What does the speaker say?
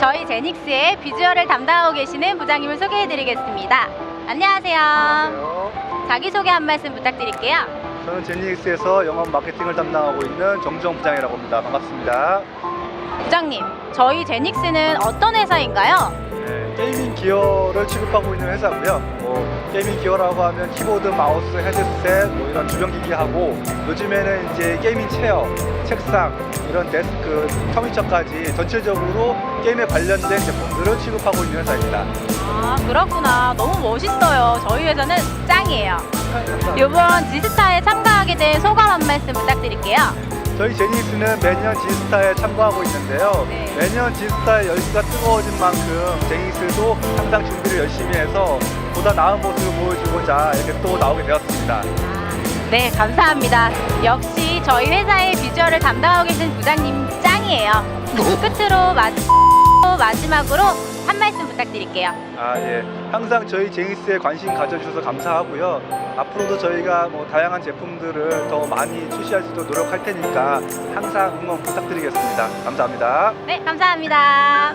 저희 제닉스의 비주얼을 담당하고 계시는 부장님을 소개해드리겠습니다. 안녕하세요. 안녕하세요. 자기소개 한 말씀 부탁드릴게요. 저는 제니엑스에서 영업 마케팅을 담당하고 있는 정정 부장이라고 합니다. 반갑습니다. 부장님, 저희 제닉스는 어떤 회사인가요? 네, 게이밍 기어를 취급하고 있는 회사고요. 뭐 게이밍 기어라고 하면 키보드, 마우스, 헤드셋 뭐 이런 주변 기기하고 요즘에는 이제 게이밍 체어, 책상 이런 데스크, 터니처까지 전체적으로 게임에 관련된 제품들을 취급하고 있는 회사입니다. 아, 그렇구나. 너무 멋있어요. 저희 회사는 짱이에요. 이번 지스타에 참가하게 된 소감 한 말씀 부탁드릴게요. 저희 제니스는 매년 지스타에 참가하고 있는데요. 네. 매년 지스타의 열기가 뜨거워진 만큼 제니스도 항상 준비를 열심히 해서 보다 나은 모습을 보여주고자 이렇게 또 나오게 되었습니다. 네, 감사합니다. 역시 저희 회사의 비주얼을 담당하고 계신 부장님 짱이에요. 끝으로 마, 마지막으로 한 말씀 부탁드릴게요. 아 예, 항상 저희 제니스에 관심 가져주셔서 감사하고요. 앞으로도 저희가 뭐 다양한 제품들을 더 많이 출시할 수 있도록 노력할 테니까 항상 응원 부탁드리겠습니다. 감사합니다. 네, 감사합니다.